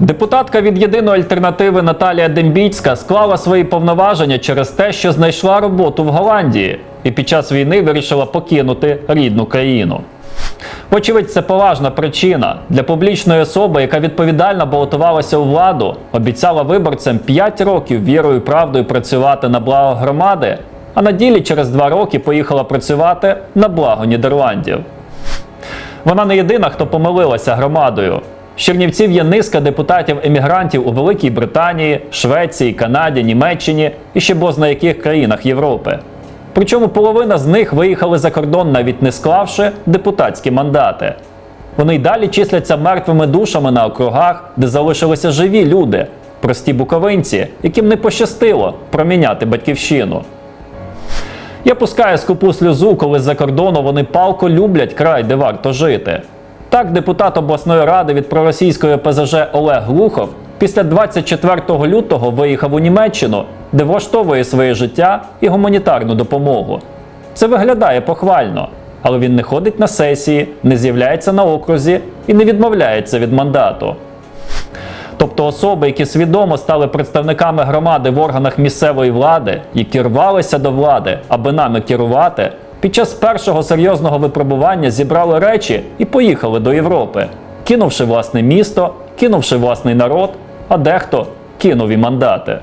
Депутатка від єдиної альтернативи Наталія Дембіцька склала свої повноваження через те, що знайшла роботу в Голландії і під час війни вирішила покинути рідну країну. Вочевидь, це поважна причина для публічної особи, яка відповідально балотувалася у владу, обіцяла виборцям 5 років вірою і правдою працювати на благо громади, а на ділі через 2 роки поїхала працювати на благо Нідерландів. Вона не єдина, хто помилилася громадою. З Чернівців є низка депутатів-емігрантів у Великій Британії, Швеції, Канаді, Німеччині і ще бозна яких країнах Європи. Причому половина з них виїхали за кордон, навіть не склавши депутатські мандати. Вони й далі числяться мертвими душами на округах, де залишилися живі люди, прості буковинці, яким не пощастило проміняти батьківщину. Я пускаю скупу сльозу, коли з-за кордону вони палко люблять край, де варто жити. Так, депутат обласної ради від проросійської ПЗЖ Олег Глухов після 24 лютого виїхав у Німеччину, де влаштовує своє життя і гуманітарну допомогу. Це виглядає похвально, але він не ходить на сесії, не з'являється на окрузі і не відмовляється від мандату. Тобто особи, які свідомо стали представниками громади в органах місцевої влади, які рвалися до влади, аби нами керувати, під час першого серйозного випробування зібрали речі і поїхали до Європи, кинувши власне місто, кинувши власний народ, а дехто кинув і мандати.